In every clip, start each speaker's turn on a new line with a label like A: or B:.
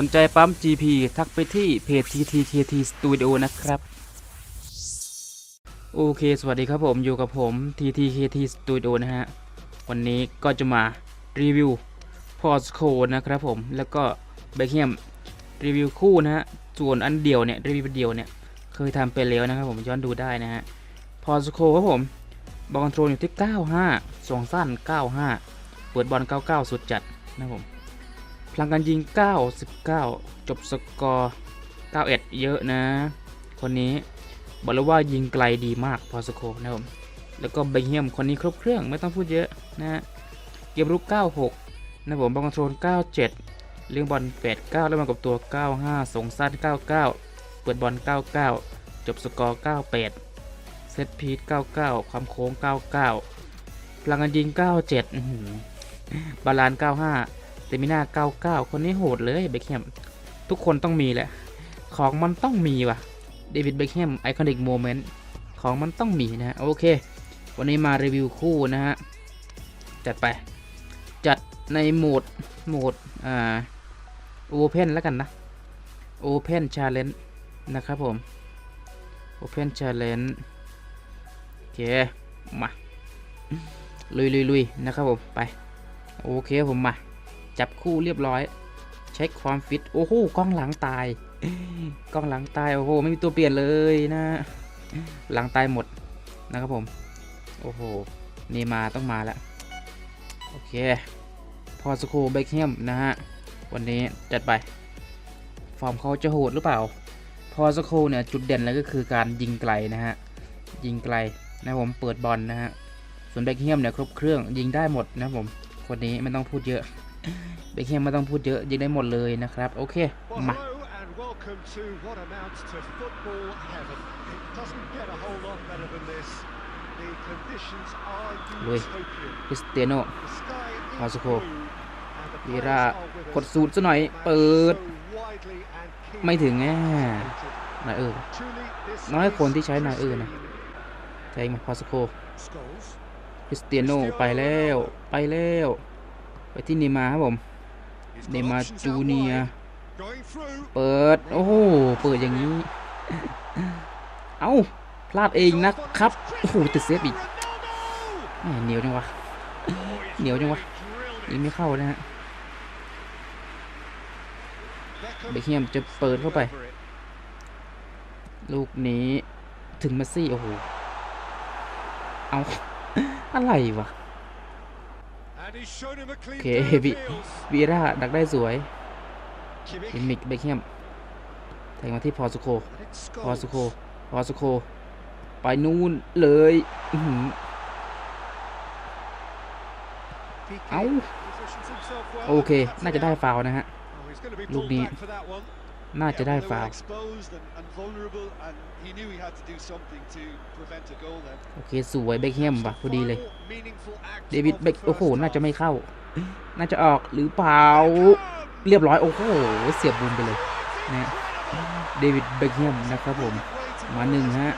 A: สนใจปั๊ม GP ทักไปที่เพจ TTKT Studio นะครับ โอเค สวัสดีครับผมอยู่กับผม TTKT Studio นะฮะ วันนี้ก็จะมารีวิวพอสโคนะครับผม แล้วก็เบคแฮมรีวิวคู่นะฮะ ส่วนอันเดียวเนี่ย รีวิวเดียวเนี่ย เคยทำไปแล้วนะครับผมย้อนดูได้นะฮะพอสโคครับผมบอลคอนโทรลอยู่ที่ 95 สองสั้น 95 เปิดบอล 99 สุดจัดนะครับผม พลังการยิง 99 จบสกอร์ 91 เยอะนะ คนนี้บอกเลยว่ายิงไกลดีมากพอสโคนะครับ แล้วก็เบงเฮียมคนนี้ครบเครื่องไม่ต้องพูดเยอะนะเกมรุก 96 นะครับผมบอลคอนโทรล 97เลี้ยงบอล 89 แล้วมากับตัว 95ส่งสั้น 99 เปิดบอล 99 จบสกอร์ 98 เซตพีท 99 ความโค้ง 99 พลังการยิง 97บาลาน 95 เตมิน่า99 คนนี้โหดเลยเบคแฮมทุกคนต้องมีแหละ ของมันต้องมีว่ะเดวิดเบคแฮมไอคอนิกโมเมนต์ของมันต้องมีนะโอเค วันนี้มารีวิวคู่นะฮะ จัดไป จัดในโหมดโหมดอ่าโอเพนแล้วกันนะโอเพนชาเลนจ์นะครับผมโอเพนชาเลนจ์โอเค มา ลุยลุยลุยนะครับผม ไป โอเคผมมา จับคู่เรียบร้อย เช็คความฟิต โอ้โหกล้องหลังตาย กล้องหลังตาย โอ้โห ไม่มีตัวเปลี่ยนเลยนะ หลังตายหมดนะครับผม โอ้โหนี่มาต้องมาแล้ว โอเค พอสโคเบคแฮมนะฮะ วันนี้จัดไป ฟอร์มเขาจะโหดหรือเปล่า พอสโคเนี่ยจุดเด่นเลยก็คือการยิงไกลนะฮะ ยิงไกลนะผมเปิดบอลนะฮะ ส่วนเบคแฮมเนี่ยครบเครื่องยิงได้หมดนะผมคนนี้ไม่ต้องพูดเยอะ เบคแฮมไม่ต้องพูดเยอะยิงได้หมดเลยนะครับ โอเค
B: Well,
A: มา
B: hello and welcome to what amounts to football heaven. It doesn't get a whole lot better than this. The conditions are
A: Lui.
B: utopian.
A: คริสเตียโน
B: The sky is
A: Masako.
B: blue and the
A: วี
B: players
A: รา
B: are with
A: กด
B: us.
A: สูตรซะหน่อย เปิด
B: So widely and keenly
A: ไม่ถึงแง่
B: anticipated.
A: นายเออ
B: Truly, this
A: น้อยคนที่
B: is
A: ใช้นายเออนะ
B: pristine.
A: แทงมาพอสโค
B: Scholes.
A: คริสเตียโนไปแล้ว ไปแล้ว ไปที่เนย์มาร์ครับผม
B: He's
A: เน
B: got
A: ย์มาร์
B: options
A: จู
B: out
A: เนีย
B: wide. Going through.
A: เปิด โอ้โห เปิดอย่างนี้ เอ้า พลาดเองนะครับ โอ้โห ติดเซฟอีกแหม่เหนียวจังวะ เหนียวจังวะยิงไม่เข้านะฮะเบคแฮมจะเปิดเข้าไป ลูกนี้ถึงเมสซี่ โอ้โห เอา อะไรวะ โอเค
B: pair of
A: วิ
B: heels.
A: วีราดักได้สวย
B: Kimmich.
A: อิมิกเบคแฮมแทงมาที่พอสุโค
B: And it's
A: พอสุโค
B: Scholes.
A: พอสุโค ไปนู่นเลยอื้อหือ
B: Piqué
A: เอ้า
B: positions himself well.
A: โอเค น่าจะได้ฟาวล์นะฮะ
B: Oh, he's gonna be
A: ลูก
B: pulled
A: นี้
B: back for that one.
A: น่าจะได้
B: Yeah, well, they
A: ฟาว
B: were
A: ล์
B: exposed and, and vulnerable, and he knew he had to do something to prevent a goal then.
A: โอเค สวยเบคแฮมว่ะพอดีเลย
B: Final meaningful act
A: เดวิด
B: of
A: เบ
B: the
A: คโอ้โห
B: first
A: น่าจะ
B: half.
A: ไม่เข้า น่าจะออกหรือเปล่า เรียบร้อย โอ้โห เสียบบุญไปเลยนะฮะเดวิดเบคแฮมนะครับผม มาหนึ่งฮะ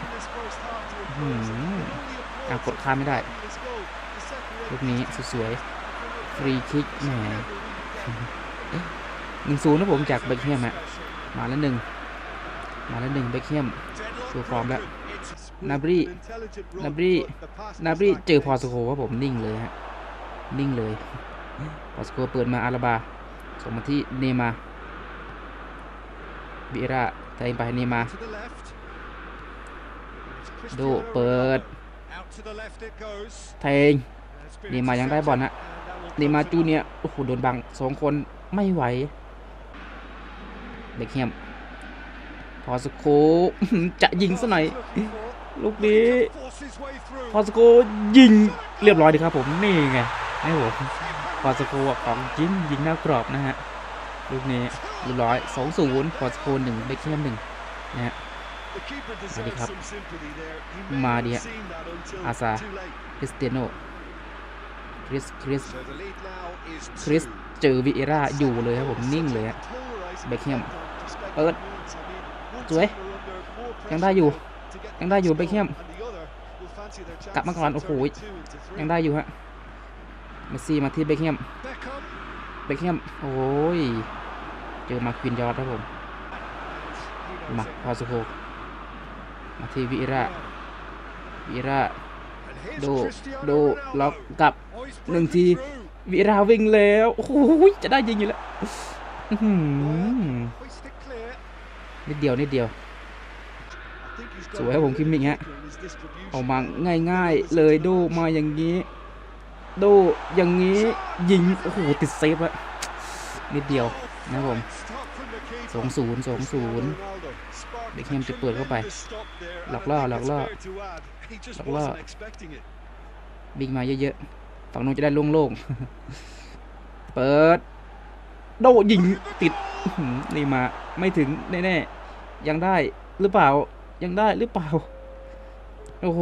A: อื้อหืออะกดข้ามไม่ได้ลูกนี้สวยๆฟรีคิกแหมหนึ่งศูนย์นะผมจากเบคแฮมฮะ มาแล้วหนึ่งมาแล้วหนึ่งเบคแฮมชูฟอร์มแล้วนาบรีนาบรีนาบรีเจอพอสโคครับผมนิ่งเลยฮะนิ่งเลยพอสโคเปิดมาอาราบาส่งมาที่เนมาบิราแทงไปเนมาร์โดเปิดแทงเนมายังได้บอลนะเนมาจูเนียโอ้โหโดนบังสองคนไม่ไหว เบคแฮมพอสโคจะยิงซะหน่อย ลูกนี้พอสโกยิงเรียบร้อยดีครับผมนี่ไงนี่ผมพอสโกของจริงยิงหน้ากรอบนะฮะลูกนี้เรียบร้อยสองศูนย์พอสโกหนึ่งเบคแฮมหนึ่งนะฮะ
B: สวัสดีครับ
A: มาดิฮะอาซาคริสเตียโนคริสคริส
B: คริส
A: เจอวิเอร่าอยู่เลยครับผมนิ่งเลยฮะ
B: เบคแฮม เปิดสว
A: ยยัง
B: ได้อ
A: ยู่
B: ยัง
A: ได้อ
B: ยู่ยู่
A: เบ
B: เบ
A: คแฮมกลับมาก่อ
B: น
A: โอ้
B: โห
A: ยั
B: ง
A: ได้อยู่ฮะเมสซี่มาที่เบคแฮมเบคแฮมโอ้ยเจอมาควินยอดครับผมมาพอสโคมาที่วิระวิระโดโดล็อกกลับหนึ่งทีวิราวิ่งแล้วโอ้โหจะได้ยิงอยู่แล้ว นิดเดียวนิดเดียว สวยครับผมคิมมิงฮะออกมาง่ายๆเลยโดมาอย่างนี้โดอย่างนี้ยิงโอ้โหติดเซฟแล้วนิดเดียวนะครับผมสองศูนย์สองศูนย์เบคแฮมจะเปิดเข้าไป หลอกล่อหลอกล่อหลอกล่อบิงมาเยอะๆฝั่งนู้นจะได้โล่งๆ เปิด โดยิงติดอื้อหือนี่มาไม่ถึงแน่ๆ ยังได้หรือเปล่ายังได้หรือเปล่า โอ้โห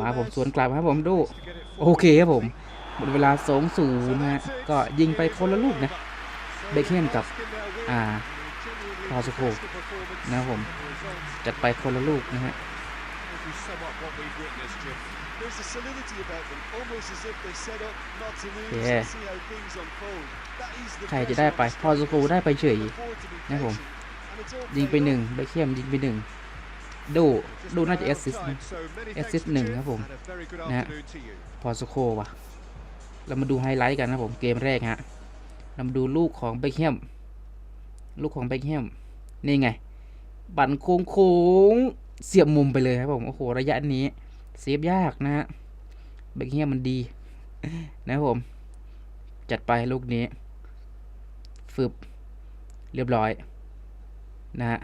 A: มาผมสวนกลับครับผมดู โอเคครับผมหมดเวลา2 0นะฮะก็ยิงไปคนละลูกนะเบคแฮมกับอ่าพอสโคนะครับผม จัดไปคนละลูกนะฮะ
B: There's a solidity about them, almost as if they set up not to lose and see how things unfold. That is the
A: ใครจะได้ไป พอสโคได้ไปเฉยนะครับผม ยิงไปหนึ่งเบคแฮมยิงไปหนึ่งดโดน่าจะแอสซิสต์นะ assist หนึ่งครับผมนะฮะพอสโคว่ะเรามาดูไฮไลท์กันนะผมเกมแรกฮะเรามาดูลูกของเบคแฮมลูกของเบคแฮมนี่ไง บันโค้งโค้งเสียบมุมไปเลยครับผมโอ้โหระยะนี้เซฟยากนะฮะเบคแฮมมันดี นะครับผม จัดไปลูกนี้ ฟึบ เรียบร้อย นะฮะ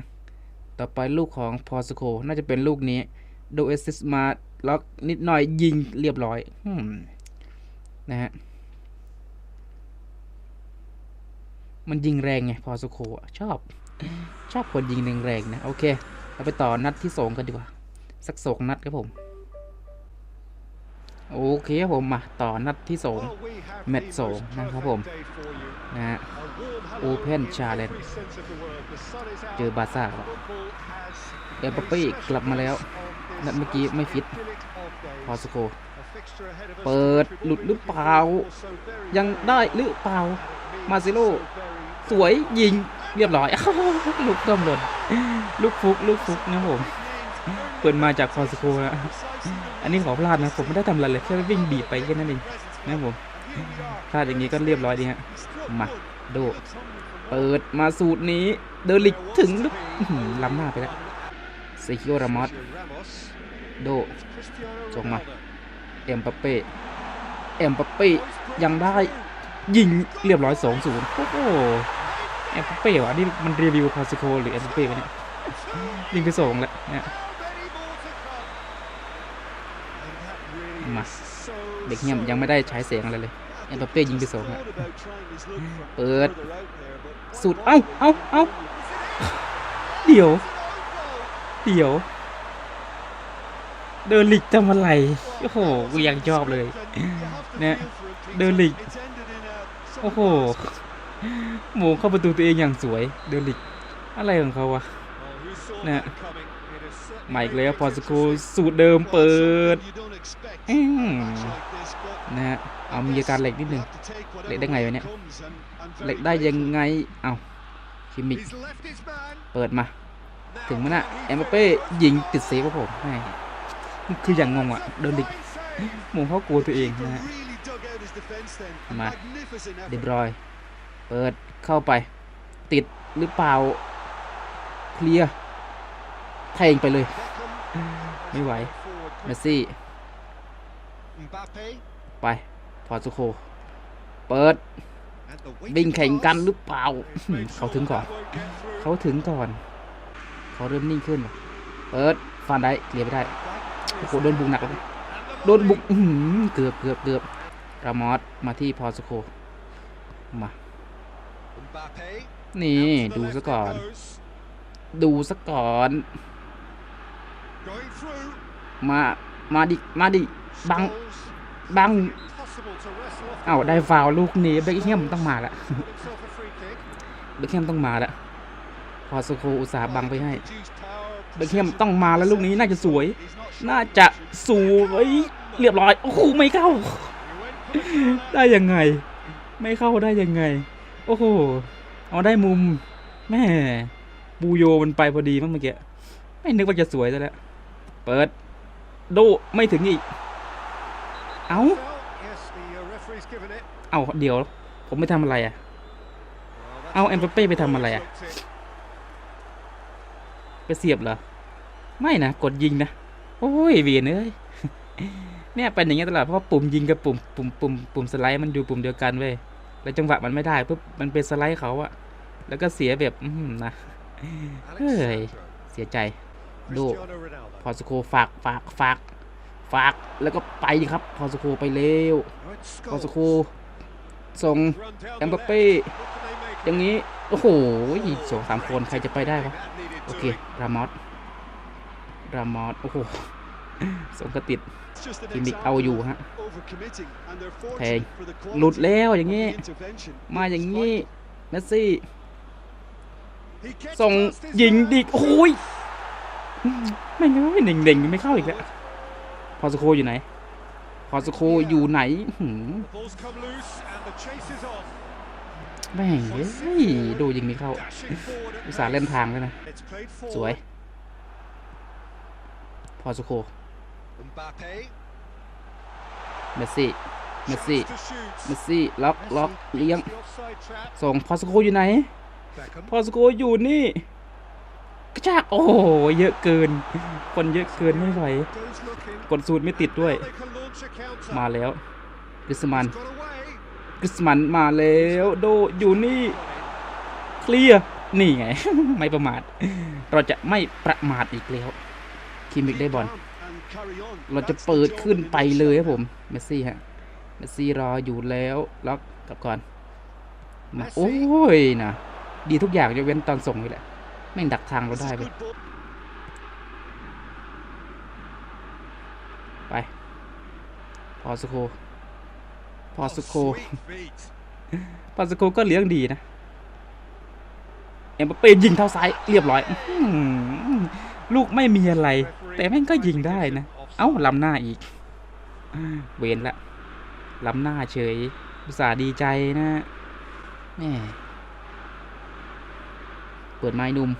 A: ต่อไปลูกของพอสโคน่าจะเป็นลูกนี้โดเอซิสมาล็อกนิดหน่อยยิงเรียบร้อยนะฮะ มันยิงแรงไงพอสโคชอบ ชอบคนยิงแรงๆนะ โอเค เราไปต่อนัดที่สองกันดีกว่า สักสองนัดครับผม โอเคครับผมมาต่อนัดที่สองแมตช์สองนะครับผมนะฮะ Open Challenge เจอบาซ่ารับเอ็มบัปเป้กลับมาแล้ว นัดเมื่อกี้ไม่ฟิตพอสโคเปิดหลุดหรือเปล่า ยังได้หรือเปล่า มาซิโลสวยยิงเรียบร้อย ลูกต้มหล่นลูกฟุก ลูกฟุกนะผม เปิดมาจากพอสโคนะอันนี้ขอพลาดนะผมไม่ได้ทำอะไรเลยแค่วิ่งบีบไปแค่นั้นเองนะผมพลาดอย่างนี้ก็เรียบร้อยดีฮะมาโดเปิดมาสูตรนี้เดอลิกถึงลึกล้ำหน้าไปแล้วเซคิโอรามอสโดส่งมาเอ็มปัปเป้เอ็มปัปเป้ยังได้ยิงเรียบร้อย2 0โอ้โหเอ็มปัปเป้วะนี่มันรีวิวคาสิโคหรือเอ็มปัปเป้วะเนี่ยยิงไปสองแล้วเนี่ย มาเด็กเงียบยังไม่ได้ใช้เสียงอะไรเลยเอ็มปัปเป้ยิงไปสองแล้วเปิดสุดเอ้าเอ้าเอ้าเดี๋ยว เดี๋ยว เดินลิกทำอะไรโอ้โหกูยังชอบเลยเนี่ยเดินลีกโอ้โหหมูเข้าประตูตัวเองอย่างสวย เดินลิกอะไรของเขาวะเนี่ย มาอีกแล้วพอสกูสูตรเดิมเปิดนะฮะเอามีอาการเหล็กนิดนึงเหล็กได้ไงวะเนี่ยเหล็กได้ยังไงเอาคิมิกเปิดมา ถึงมันอะเอ็มบัปเป้ยิงติดเซฟครับผมแม่คืออย่างงงอะเดินลิกหมูเขากลัวตัวเองนะฮะมาเดบรอย เปิดเข้าไป ติดหรือเปล่า เคลียร์ แทงไปเลย ไม่ไหวเมสซี่ ไป พอสุโค เปิดวิ่งแข่งกันหรือเปล่า เขาถึงก่อน เขาถึงก่อน เขาเริ่มนิ่งขึ้นว่ะเปิดฟันได้เคลียร์ไม่ได้ โอ้โห โดนบุกหนักเลยโดนบุกอื้อหือเกือบเกือบเกือบรามอสมาที่พอสุโค มา นี่ ดูซะก่อน ดูซะก่อน มามาดิมาดิบังบังเอ้าได้ฟาวล์ลูกนี้เบคแฮมต้องมาละเบคแฮมต้องมาละพอสุโคอุตส่าห์บังไปให้เบคแฮมต้องมาแล้วลูกนี้น่าจะสวย น่าจะสวยเรียบร้อยโอ้โหไม่เข้า ได้ยังไง ไม่เข้าได้ยังไง โอ้โหเอาได้มุมแม่บูโยมันไปพอดีมั้งเมื่อกี้ไม่นึกว่าจะสวยซะแล้ว เปิดโดไม่ถึงอีก เอา
B: Well, yes, the uh, referee's given it.
A: เอาเดี๋ยว ผมไม่ทำอะไรอะ
B: Well, that's
A: เอา
B: not
A: เอ็มบัปเป้ไปทำอะไร
B: always
A: อะ
B: looked it.
A: ไปเสียบเหรอ ไม่นะ กดยิงนะ โอ้ยเวียนเอ้ยเนี่ยเป็นอย่างเงี้ยตลอดเพราะว่าปุ่มยิงกับปุ่มปุ่มปุ่มปุ่มสไลด์มันอยู่ปุ่มเดียวกันเว้ยแล้วจังหวะมันไม่ได้ปุ๊บมันเป็นสไลด์เขาอะแล้วก็เสียแบบอื้อหือนะ
B: Alexandro,
A: เสียใจ ดู
B: Cristiano Ronaldo.
A: พอสโคฝากฝากฝากฝากแล้วก็ไปครับพอสโคไปเร็ว
B: Now it's
A: พอส
B: Scholes.
A: โคส่ง
B: Run down
A: เอ็ม
B: the
A: บัป
B: left.
A: เป้
B: What can they make
A: อย่างนี้ โอ้โหสองสามคนใครจะไปได้วะ
B: That needed
A: โอเค
B: doing.
A: รามอสรามอสโอ้โหสมกระติด
B: It's just an
A: กิมมิก
B: example
A: เอาอยู่ฮะ
B: of overcommitting, and they're
A: แทง
B: fortunate for the
A: หลุด
B: quality
A: แล้วอย่าง
B: of
A: นี้
B: the intervention.
A: มาอย่าง
B: It was
A: นี้
B: vital.
A: เมสซี่
B: He gets
A: ส่ง
B: past his
A: ยิง
B: man.
A: ดิโอ้ย ไม่งไม่เด่งๆไม่เข้าอีกแล้วพอสโคอยู่ไหน พอสโคอยู่ไหนแม่งเฮ้ยดูยิงไม่เข้า อุตส่าห์เล่นทางแล้วนะ สวย พอสโคเมสซี่เมสซี่เมสซี่ล็อกล็อกเลี้ยง ส่งพอสโคอยู่ไหน พอสโคอยู่นี่ กระชากโอ้โหเยอะเกิน คนเยอะเกินไม่ไหวกดสูตรไม่ติดด้วย มาแล้วกริสมันกริสมันมาแล้วโดอยู่นี่เคลียร์นี่ไง ไม่ประมาท เราจะไม่ประมาทอีกแล้ว คิมิกได้บอลเราจะเปิดขึ้นไปเลยครับผมเมสซี่ฮะเมสซี่รออยู่แล้วล็อกกับก่อนมาโอ้ยนะดีทุกอย่างยกเว้นตอนส่งนี่แหละ ม่งดักทางเรา
B: This
A: ได้
B: is
A: ไป
B: good ball.
A: ไป พอสโค พอ
B: Oh,
A: สโค
B: sweet feet.
A: พอสโคก็เลี้ยงดีนะ เอ็มบัปเป้ยิงเท้าซ้ายเรียบร้อยอื้อหือลูกไม่มีอะไร แต่แม่งก็ยิงได้นะ เอ้าล้ำหน้าอีก เวนละล้ำหน้าเฉยอุตส่าห์ดีใจนะแม่เปิดไม้หนุ่ม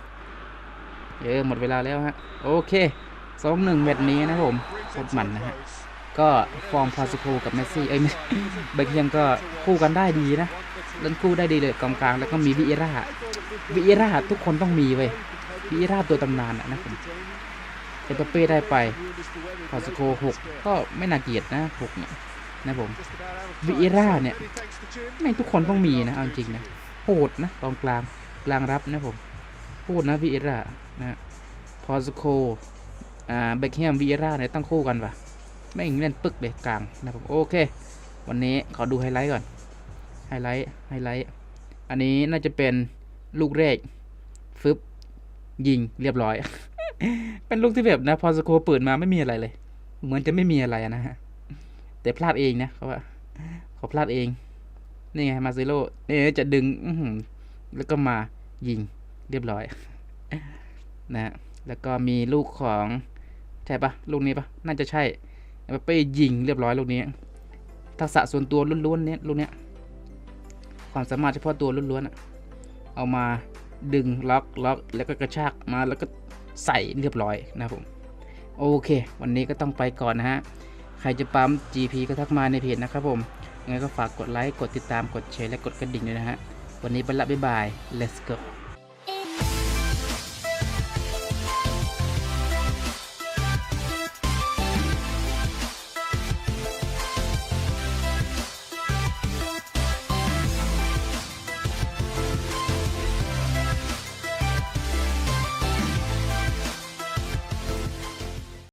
A: เยอะหมดเวลาแล้วฮะ โอเคสองหนึ่งแมตช์นี้นะผมโคตรมันนะฮะ ก็ฟอร์มพาสิโคกับเมสซี่ เอ้ยเบคเฮียมก็คู่กันได้ดีนะเล่นคู่ได้ดีเลยกองกลางแล้วก็มีวิเอร่าวิเอร่าทุกคนต้องมีเว้ยวิเอร่าตัวตำนานอะนะผมเอเปเป้ได้ไปพอสโคหกก็ไม่น่าเกลียดนะหกเนี่ยนะผม
B: Just about out of
A: Vieira
B: time, so
A: เนี่ยไม่ทุกคนต้องมีนะเอาจริงนะโหดนะกองกลางกลางรับนะผมโหดนะวิเอร่า นะพอสโคอ่าเบคแฮมวิเอร่าเนี่ยต้องคู่กันปะไม่งเล่นปึกเลยกลางนะผมโอเค วันนี้ขอดูไฮไลท์ก่อน ไฮไลท์ ไฮไลท์ อันนี้น่าจะเป็นลูกแรกฟึบยิงเรียบร้อย เป็นลูกที่แบบนะ พอสโคเปิดมาไม่มีอะไรเลย เหมือนจะไม่มีอะไรนะฮะ แต่พลาดเองนะเขาว่าเขาพลาดเอง นี่ไงมาซิโร่เนี่ยจะดึง แล้วก็มายิงเรียบร้อย นะแล้วก็มีลูกของใช่ปะลูกนี้ปะน่าจะใช่เอ็มบัปเป้ยิงเรียบร้อยลูกนี้ ทักษะส่วนตัวล้วนๆเนี้ยลูกเนี้ยความสามารถเฉพาะตัวล้วนๆอะเอามาดึงล็อกล็อกแล้วก็กระชากมาแล้วก็ใส่เรียบร้อยนะผมโอเค วันนี้ก็ต้องไปก่อนนะฮะ ใครจะปั๊ม GP ก็ทักมาในเพจนะครับผมยังไงก็ฝากกดไลค์ กดติดตาม กดแชร์ และกดกระดิ่งด้วยนะฮะ วันนี้ไปละบ๊ายบาย let's go